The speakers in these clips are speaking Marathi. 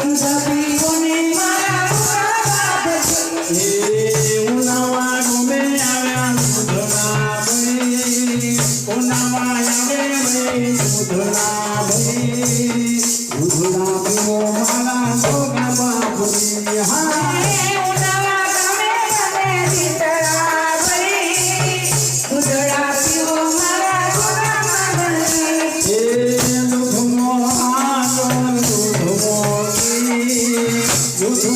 Udhula bhi mo mala soga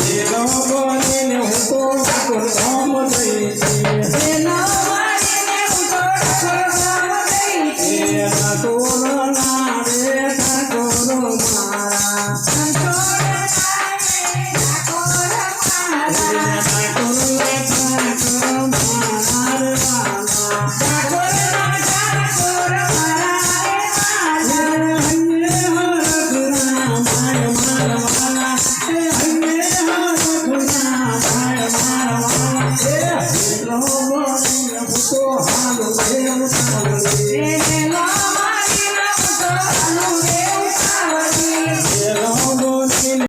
జీవంలో నేను కోరుకున్నా